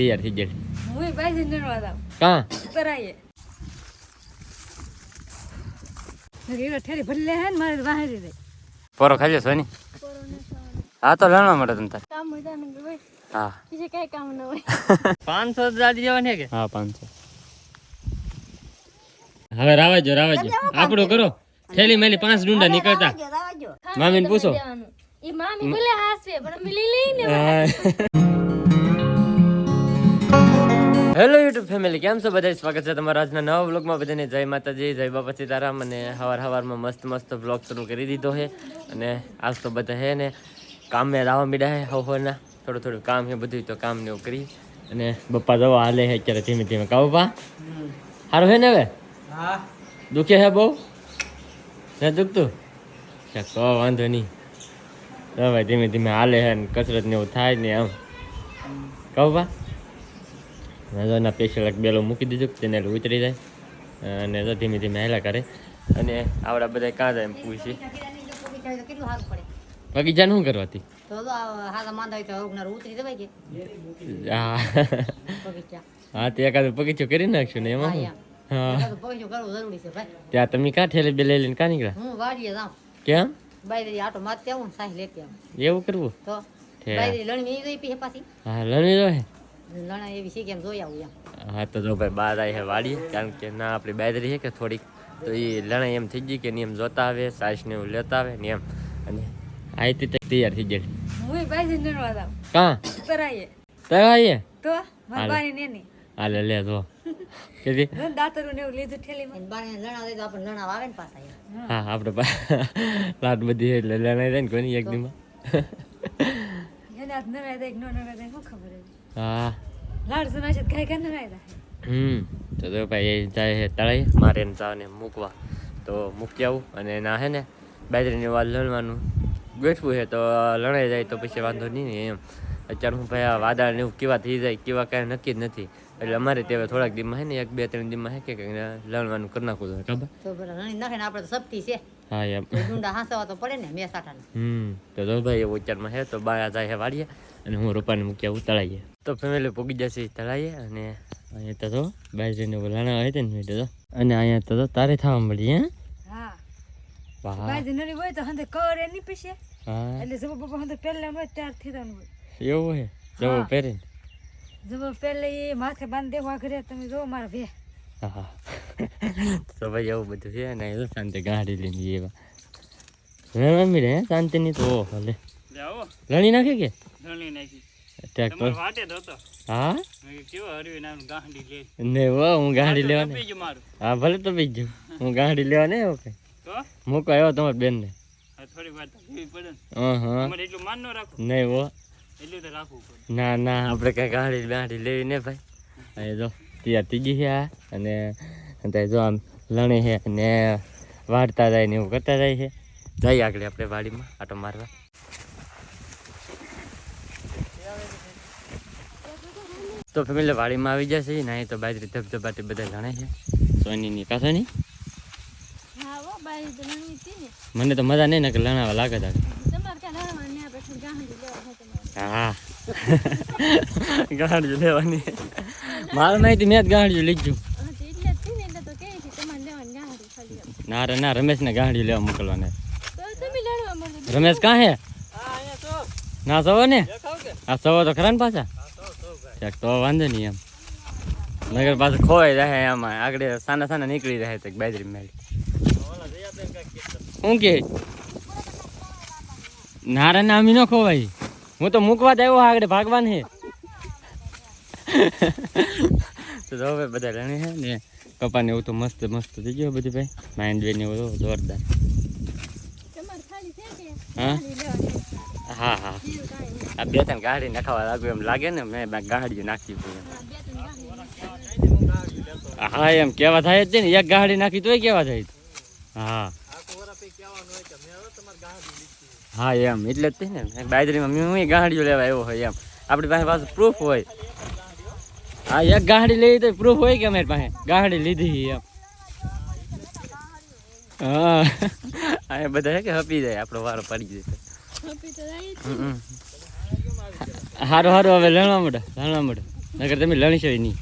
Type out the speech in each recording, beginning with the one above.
તૈયાર થઈ જાય હું બાજી નરવા દાવ કાં તરાઈએ રેવા ઠેરી ભલે હે ને મારે વાહરી દે પોરો ખાજો સોની હા તો લણવા મળે તમ તાર. કામ હોય હા. બીજે કઈ કામ ન હોય. પાંચસો દાદી જવા ને કે? હા પાંચસો. હવે રાવાજો રાવાજો. આપણું કરો. થેલી મેલી પાંચ ડુંડા નીકળતા. મામીને પૂછો. ઈ મામી ભલે હાસવે પણ અમે લઈ લઈને હેલો યુટ્યુબ ફેમિલી કેમ છો? બધા સ્વાગત છે તમારા આજના નવા વ્લોગમાં બધાને જય માતાજી જય બાપા સીતારામ અને હવાર હવારમાં મસ્ત મસ્ત વ્લોગ શરૂ કરી દીધો છે. અને આજ તો બધા હે ને કામે લાવવા મીડા હે હવરના થોડું થોડું કામ છે બધું તો કામ ને એવું કરી. અને બપ્પા જવા હાલે છે અત્યારે ધીમે ધીમે. કાવ બા સારું હે ને હવે? દુખે હે બહુ? ને દુખતું કહો વાંધો નહીં. હવે ધીમે ધીમે હાલે હે ને કસરત ને એવું થાય ને આમ કહું બા એના સ્પેશિયલ એક બેલો મૂકી દીધું તેને ઉતરી જાય. અને તો ધીમે ધીમે હેલા કરે. અને આવડા બધા કાં જાય એમ પૂછી. બગીચા શું કરવાથી? હા. તે એકાદ બગીચો કરી નાખશું ને એમાં હા? હા. ત્યાં તમે કાં ઠેલે બે લઈ લઈને કાં નીકળ્યા? હું વાડીએ જાઉં કેમ એવું કરવું. બાયરી લણવી એ પાછી? હા લણવી રહે લણા એવી શીખે એમ જોઈ આવું એમ. હા તો જો ભાઈ બહાર આવી છે વાડીએ કારણ કે ના આપણી બાજરી છે કે થોડીક તો એ લણાઈ એમ થઈ ગઈ કે નિયમ જોતા આવે સાઈસ ને એવું લેતા આવે ને એમ. અને આઈથી તો તૈયાર થઈ જાય હું કાં? તરાઈએ તરાઈએ તો? મારી હાલે. લે જો. દાતરું ને એવું લીધું ઠેલીમાં. એને લણા દે તો આપણે લણા આવે ને પાછા હા. આપણે લાટ બધી એટલે લણાઈ જાય ને કોની એક દીમાં. એને આજ નરાય દે નો દે શું ખબર હે. લાડ સુના છે કઈ કઈ નરાય હમ તો તો ભાઈ એ જાય છે તળાઈ. મારે એને તાવને મૂકવા. તો મૂકી આવું અને એના હે ને બાજરીની વાત લણવાનું બેઠવું છે તો લણાઈ જાય તો પછી વાંધો નહીં ને એમ. અત્યારે હું ભાઈ આ વાદળ ને એવું કેવા થઈ જાય કેવા કાંઈ નક્કી જ નથી. એટલે અમારે તે થોડાક દીમાં હે ને એક બે ત્રણ દીમાં હે કે લણવાનું કરી નાખવું ખબર? તો લણી નાખે આપણે તો સપટી છે. હા એમ. તો ડુંડા હાંસવા તો પડે ને મેસાટાને હમ તો જો ભાઈ એવો વિચારમાં છે તો બાયા જાય છે વાડીએ અને હું રૂપાને મૂક્યા ઉતળાઈએ તો ફેમિલી પૂગી જશે તળાઈએ અને અહીંયા તો બાજરીને બોલાણા હોય છે ને તો અને અહીંયા તો તારે થવા મળી હે? હા. વાહ. બાજી નરી હોય તો હંદે કવર એની પીશે હા. એટલે જબ બબ હંદે પહેલા હોય ત્યારથી હોય. એવું હે હા. પહેરીને? જબ પહેલે એ માથે બાંધી દેવા ઘરે તમે જો મારા ભે. હા. તો ભાઈ એવું બધું છે ને એ શાંતિ ગાડી લઈને એવા. રે મમ્મી રે શાંતિની તો. ભલે લણી નાખે કે? ટ્રેક્ટર. હા? ને વો હું ગાડી લેવા હા ભલે તો બીજું હું ગાડી લેવા ને એવું કઈ. મૂકો આવ્યો તમારી બેન ને. હા નહીં વો. ના ના આપણે કઈ ગાડી ગાડી લેવી ને ભાઈ. જો. તૈયાર ત્રીજી છે આ અને ત્યાં જો આમ લણે છે અને વાળતા જાય ને એવું કરતા જાય છે. જઈએ આગળ આપણે વાડીમાં આટો મારવા. તો ફેમિલી વાડીમાં આવી જશે ને અહીં તો બાજરી ધબધબાટી બધા લણે છે. સોનીની ની હા વો બાજી તો નની હતી ને. મને તો મજા નહીં ને કે લણાવા લાગે ને તમારે હા. ગાંડિયું લેવાની. મારા માહિતી મેં જ ગાંડિયું લીધું. ને ગાંડી ના રે ના ગાંડિયું લેવા મોકલવાના. રમેશ કાં હે? ના સવો ને? આ સવો તો ખરા ને પાછા? તો વાંધો નહીં એમ. નગર પાછું ખોવાઈ જાય આમાં. આગળ સાના સાના નીકળી જાય તો બાજરી મેળી. શું કે? ના રે ના અમી ન ખોવાય. હું તો મૂકવા જ આવ્યો આગળ ભાગવાન હે. તો હવે બધા રણી છે ને કપા ને એવું તો મસ્ત મસ્ત થઈ ગયું બધું ભાઈ. માઇન્ડ ને એવું જોરદાર. હા? હા હા. આ બે ત્રણ ગાડી નાખવા લાગ્યું એમ લાગે ને મેં ગાડી ગાડીઓ નાખી હા એમ કેવા થાય જ છે ને એક ગાડી નાખી તોય કેવા થાય હા. હા એમ. એટલે જ ને. બાજરીમાં મેં હું ગાડીઓ લેવા આવ્યો હોય એમ. આપણી પાસે પાસે પ્રૂફ હોય. હા એક ગાડી લેવી તો પ્રૂફ હોય કે અમારી પાસે? ગાડી લીધી એમ. હા. આ બધા કે હપી જાય આપણો વારો પડી જશે. હપી તો જાય હારું હારું હવે લણવા મળે લણવા મળે નગર તમે લણશો નહીં.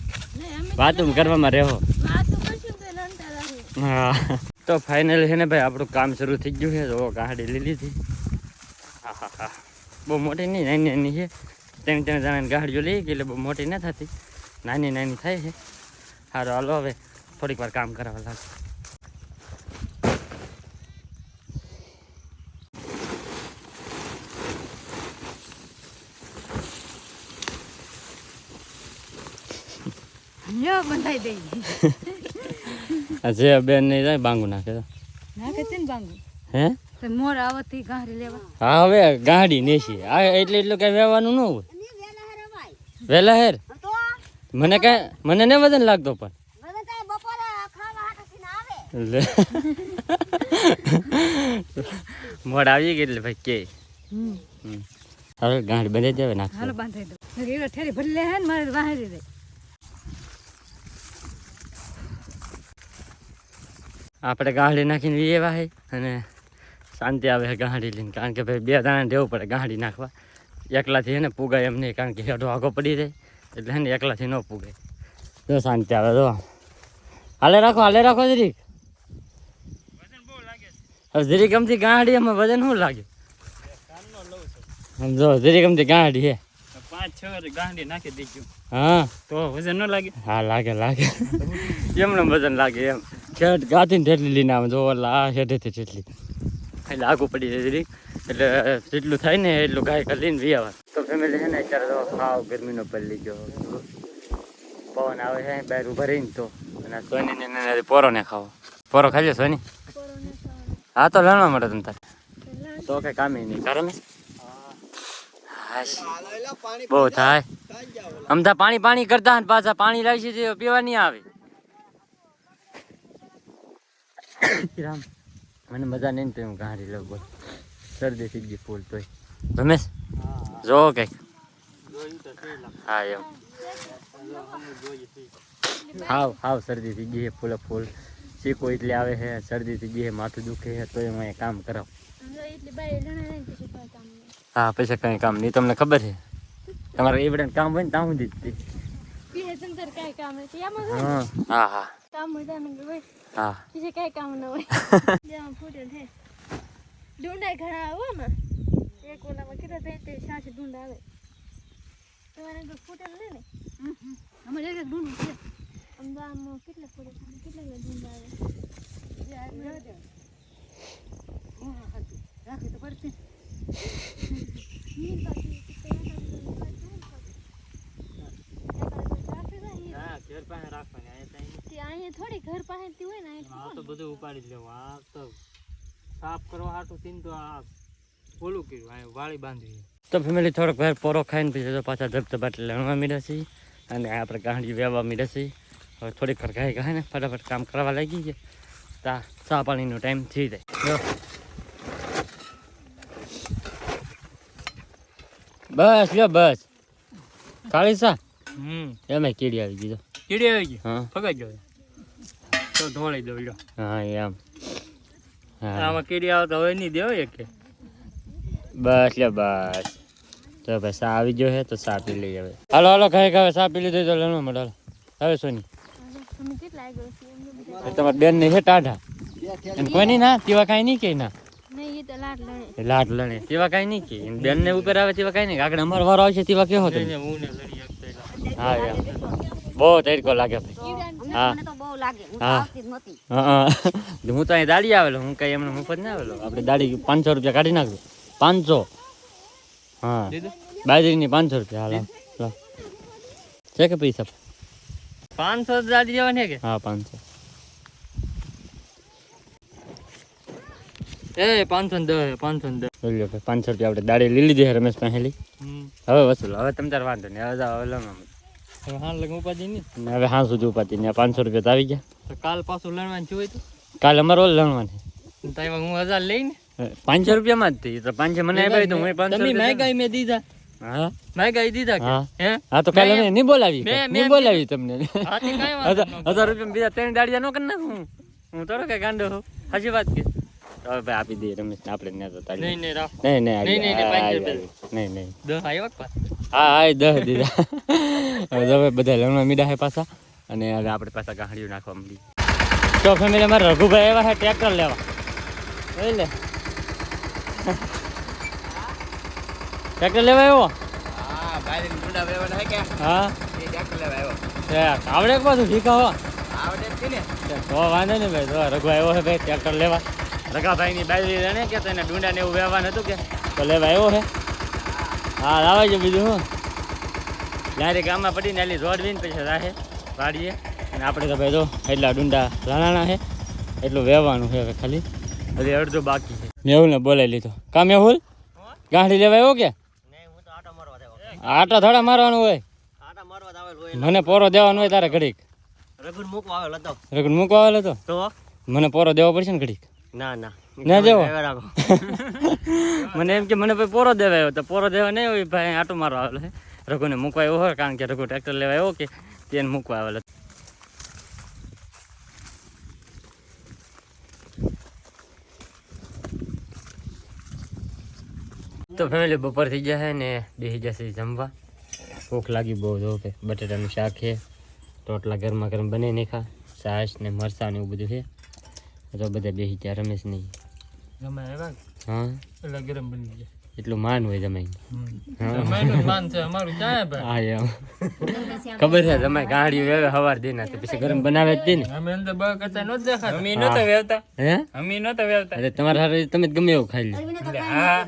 વાત કરવામાં રહેવો હા. તો ફાઇનલ છે ને ભાઈ આપણું કામ શરૂ થઈ ગયું છે તો ગાડી લીધી. હતી હા હા હા. બહુ મોટી નહીં નાની નાની છે. ત્રણ ત્રણ જણાની ગાડીઓ લઈ ગઈ એટલે બહુ મોટી ન થતી. નાની નાની થાય છે. સારું હાલો હવે થોડીક વાર કામ કરવા લાગે. જે બેન નહીં જાય બાંગુ નાખે તો નાખે છે ને બાંગુ? હે? તો મોર આવતી ગાંહરી લેવા. હા હવે ગાડી નેસી. આ એટલે એટલું કઈ વેવાનું ન હોય. વહેલા હેર મને કાંઈ મને ને વજન લાગતો પણ. મોડ આવી. ગઈ એટલે ભાઈ કે. હમ. હમ. હવે ગાંઠ બંધાઈ જાવે નાખ. હાલો બાંધાઈ દો. એવા ઠેરી ભરી લે હે ને મારે વાહરી દે. આપણે ગાંઠી નાખીને વી એવા અને શાંતિ આવે ગાંઠી લઈને. કારણ કે ભાઈ બે દાણા દેવું પડે ગાડી નાખવા. એકલાથી હે ને પુગાય એમ નહીં કારણ કે હેઠો આગો પડી જાય. એટલે હે ને એકલાથી ન પૂગે. જો શાંતિ આવે જો. હાલે રાખો હાલે રાખો જરીક. હવે જરીક ગાંડી ગાડી એમાં વજન શું લાગે? સમજો જરીક ગમતી ગાંડી હે. પાંચ છ ગાંડી નાખી દીધું હા. તો વજન ન લાગે? હા લાગે લાગે. એમને વજન લાગે એમ. શર્ટ ગાતીને તેટલી લઈને આવે જો ઓલા આ હેઠેથી તેટલી એટલે આગું પડી જાય એટલે જેટલું થાય ને એટલું ગાય કરી લઈને વી આવે. તો ફેમિલી છે ને અત્યારે તો ખાવ ગરમીનો પલ્લી ગયો. પવન આવે છે બહાર ઊભા રહીને તો. અને સોની ને પોરો ને ખાવો. પોરો ખાઈ સોની. હા તો લણવા મળે તમ તારે. તો કઈ કામે નહીં. કરો ને? બહુ થાય. અમથા પાણી પાણી કરતા ને પાછા પાણી લાવી છે પીવા નહીં આવે. રામ. મને મજા નહીં ને તો હું ગાડી લઉં બોલ શરદી થઈ ગઈ ફૂલ તોય. રમેશ? જો કંઈક. હા એમ. હાવ હાવ શરદી થઈ ગઈ છે ફૂલ ફૂલ. શીખો એટલે આવે છે શરદી થઈ ગઈ છે માથું દુખે છે તો એમાં કામ કરાવ. હા પછી કઈ કામ નહીં. તમને ખબર છે? તમારે એવડે કામ હોય ને ત્યાં સુધી જ તે. હા. હા હા. છે ઢૂંઢાય ઘણા આવે આમાં. એક ઓલામાં કેટલા થાય તે સાસે ઢૂંઢ આવે. તમારે તો ફૂટેલ ને ને? અમારે એક ડૂનું છે. અમદાવાદમાં કેટલા ફૂટે કેટલા ઢૂંઢ આવે? રાખી તો પડશે. ની ઘર પાસે રાખવાની. અહીંયા થોડી ઘર પાસેથી હોય ને આ તો બધું ઉપાડી જ લેવું. આ તો સાફ કરવા હાટું તો આ ઓલું કર્યું અહીંયા વાળી બાંધવી. તો ફેમિલી થોડોક વાર પોરો ખાઈને પછી તો પાછા ધબધબાટ લણવા મીડ્યા છીએ અને આપણે ગાંડી વેવા મીડ્યા છીએ હવે થોડીક વાર ગાય ગાય ને ફટાફટ કામ કરવા લાગી છે તા ચા પાણીનો ટાઈમ થઈ જાય. બસ લ્યો બસ. કાળી સા હમ. એમાં કીડી આવી ગઈ જો. કીડી આવી ગઈ? હા. ફગાઈ ગયો. તો ધોળી દઉં લ્યો. હા એમ. હા. આમાં કીડી આવે તો હવે નહીં દેવો એક. કે બસ લે બસ. તો ભાઈ સા આવી ગયો હે તો સા પી લઈએ હવે. હાલો હાલો ખાઈ ખાવે સા પી લીધો તો લણવા મડલ. હવે સોની. તમારા બેન ને છે ટાઢા? કોની કોઈ નહીં ના? તેવા કાંઈ નહીં કે ના? નહીં એ તો લાટ લણે લણે તેવા કાંઈ નહીં કે. બેન ને ઉપર આવે તેવા કાંઈ નહીં. આગળ અમારો વારો આવશે તેવા કેવો તમે? હું ને લડી શકતા હા એમ. બહુ તડકો લાગે ભાઈ. હા. લાગે. હું. આવતી જ નહોતી. હા હું. તો અહીં દાડી આવેલો. હું કઈ એમને મફત ના આવેલો. આપણે દાડી પાંચસો રૂપિયા કાઢી નાખજો. પાંચસો. હા. બાજરીની પાંચસો રૂપિયા. હાલ. છે કે પૈસા? પાંચસો દાડી જવાની કે? હા પાંચસો. એ પાંચસો ને દસ પાંચસો ને દસ. પાંચસો રૂપિયા આપણે દાડી લીલી લીધી છે રમેશ પહેલી હવે વસૂલ. હવે તમે તાર વાંધો નહીં. હવે જાઓ હવે હવે હાલ લગન ઉપાધિ નહીં. હવે હા સુધી ઉપાતી ને પાંચસો રૂપિયા તો આવી ગયા. તો કાલ પાછું લણવાનું જોઈ તો? કાલે અમારે લણવાની. તો એમાં હું હજાર લઈને? પાંચસો રૂપિયામાં જ થઈ. તો પાંચસો મને આપ્યા તો હું પાંચસો તમે રૂપિયા મેં દીધા. હા? માયગાઈ દીધા કે? હે. હા? તો કાલે નહીં બોલાવી. નહીં બોલાવી તમને. હા તે કાંઈ વાંધો હજાર રૂપિયા બીજા ત્રણ દાડિયા નો કરી નાખું હું. તારો કઈ ગાંડો સાચી વાત કે? હવે ભાઈ આપી દઈએ રમેશને. આપણે. નહીં નહીં હા હા દસ દીધા. હવે બધા લણવા મીડા છે પાછા. અને હવે આપણે પાછા ગાંડીઓ નાખવા મળી તો ફેમિલી અમારે રઘુભાઈ એવા છે ટ્રેક્ટર લેવા. જોઈ લે. ટ્રેક્ટર લેવા આવ્યો? હા લેવા આવડે પાછું શીખાવો? તો વાંધો નહીં ભાઈ તો રઘુ આવ્યો છે ભાઈ ટ્રેક્ટર લેવા. રઘાભાઈની બાજરી રણે કે તો એને ડુંડા ને એવું વ્યવહાર હતું કે? તો લેવા આવ્યો છે હા લાવે છે બીજું હું. જ્યારે ગામમાં પડીને એટલી રોડ વીને પછી રાહે વાડીએ. અને આપણે તો ભાઈ તો એટલા ડુંડા લાણાના છે એટલું વહેવાનું છે હવે ખાલી. હજી અડધો બાકી છે. મેહુલ ને બોલાવી લીધો. કા મેહુલ? ગાંઠી લેવા આવ્યો કે? આટા થોડા મારવાનું હોય. મને પોરો દેવાનો હોય તારે ઘડીક. રઘુન મૂકવા આવેલો હતો રઘુ મૂકવા આવેલો હતો તો? મને પોરો દેવો પડશે ને ઘડીક? ના ના. ના દેવો મને એમ કે મને ભાઈ પોરો દેવા આવ્યો તો પોરો દેવા નહીં હોય ભાઈ આટો મારવા આવેલો છે. રઘુને મૂકવા આવ્યો હોય કારણ કે રઘુ ટ્રેક્ટર લેવા આવ્યો કે તેને મૂકવા આવેલો. તો ફેમિલી બપોર થઈ જશે ને બેસી જશે જમવા. ભૂખ લાગી બહુ જો કે બટેટાનું શાક છે ટોટલા ગરમા ગરમ બને નહીં ખા છાશ ને મરચાં ને એવું બધું છે. તો બધા બેસી ગયા રમેશ નહીં જમાઈ આવ્યા હા. એટલે ગરમ બની ગયા એટલું માન હોય જમાઈ ખબર છે જમાઈ ગાડી વેવે હવાર દીના પછી ગરમ બનાવે જ દી ને. અમે અંદર બહાર કરતા નહોતા દેખાતા. અમે નહોતા વેવતા. હે? અમે નહોતા વેવતા. અરે તમારા હારે તમે ગમે એવું ખાઈ લો. હા.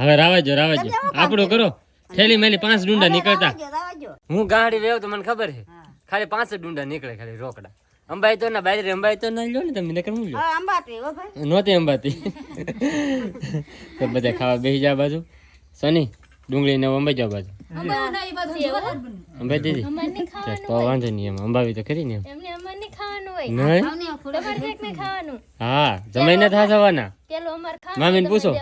હવે રાવાજો રાવાજો. આપડો કરો. થેલી મેલી પાંચ ડુંડા નીકળતા. હું ગાડી વેવ તો મને ખબર છે. ખાલી પાંચ જ ડુંડા નીકળે ખાલી રોકડા. અંબાઈ તો ના બાજરી અંબાઈ તો ના લ્યો ને તમે નકર હું લ્યો? નહોતી અંબાતી. તો બધા ખાવા બેસી જા બાજુ. સની ડુંગળી ને અંબાઈ જાવ બાજુ. અંબાઈ દીદી તો વાંધો નહીં એમ અંબાવી તો ખરી ને એમ. હા જમાઈને થા જવાના. પેલો મામીને પૂછો.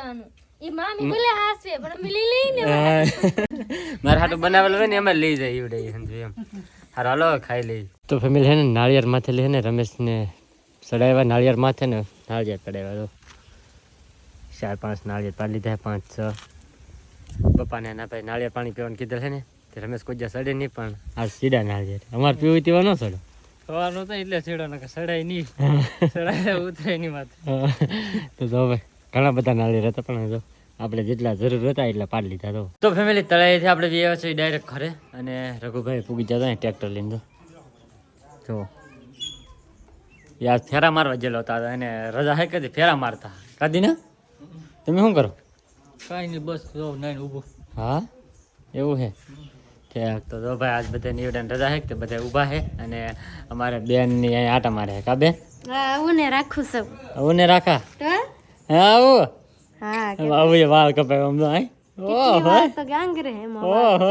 એ મામી ભલે હાસવે પણ અમે લઈ લઈને મારા હાટું બનાવેલું હોય ને એમાં લઈ જાય એવું ઈ સમજો એમ. હારો હાલો ખાઈ લઈ. તો ફેમિલી હે ને નાળિયેર માથે લે ને રમેશને ચડાવ્યા નાળિયેર માથે ને નાળિયેર ચડાવ્યા તો ચાર પાંચ નાળિયેર પાડી લીધા પાંચ છ. પપ્પાને એના ભાઈ નાળિયેર પાણી પીવાનું કીધેલ છે ને તે રમેશ કોઈ જ્યાં સડે નહીં પણ આ સીડા નાળિયેર. અમારે પીવું તેવા ન સડે સવારનો તો એટલે છેડો ને સડાય નહીં. સડાય ઉતરે નહીં માથે. તો જો ભાઈ ઘણા બધા નાળિયેર હતા પણ જો આપણે જેટલા જરૂર હતા એટલા પાડી લીધા તો તો ફેમિલી તળાઈથી આપણે બી આવ્યા છીએ ડાયરેક્ટ ઘરે અને રઘુભાઈ પૂગી જતા ને ટ્રેક્ટર લઈને જો. યાર ફેરા મારવા જેલો હતા એને રજા હે કદી ફેરા મારતા? કાદી ને? તમે શું કરો? કાંઈ નહીં બસ જો નાઈને ઊભું. હા? એવું હે? ઠેક તો જો ભાઈ આજ બધા નિવેદન રજા હે કે બધા ઊભા હે અને અમારે બેનની અહીં આટા મારે હે કા બેન? આવું ને રાખું સૌ. આવું ને રાખા? તો હા આવું? હા આવું વાળ કપાય આય ઓહો. તો ગાંગરે એમાં ઓહો.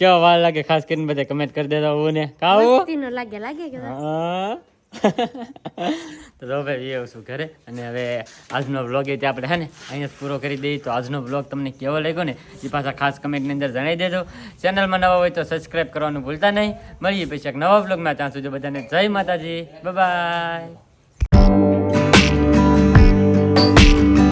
કેવા વાર લાગે? ખાસ કરીને બધા કમેન્ટ કરી દેતા હું ને કાવું લાગે લાગે કે તો ભાઈ એવું શું કરે અને હવે આજનો વ્લોગ એ તે આપણે હે ને અહીંયા પૂરો કરી દઈએ. તો આજનો બ્લોગ તમને કેવો લાગ્યો ને એ પાછા ખાસ કમેન્ટની અંદર જણાવી દેજો. ચેનલમાં નવા હોય તો સબસ્ક્રાઈબ કરવાનું ભૂલતા નહીં. મળીએ પછી એક નવા બ્લોગમાં ત્યાં સુધી બધાને જય માતાજી. બાય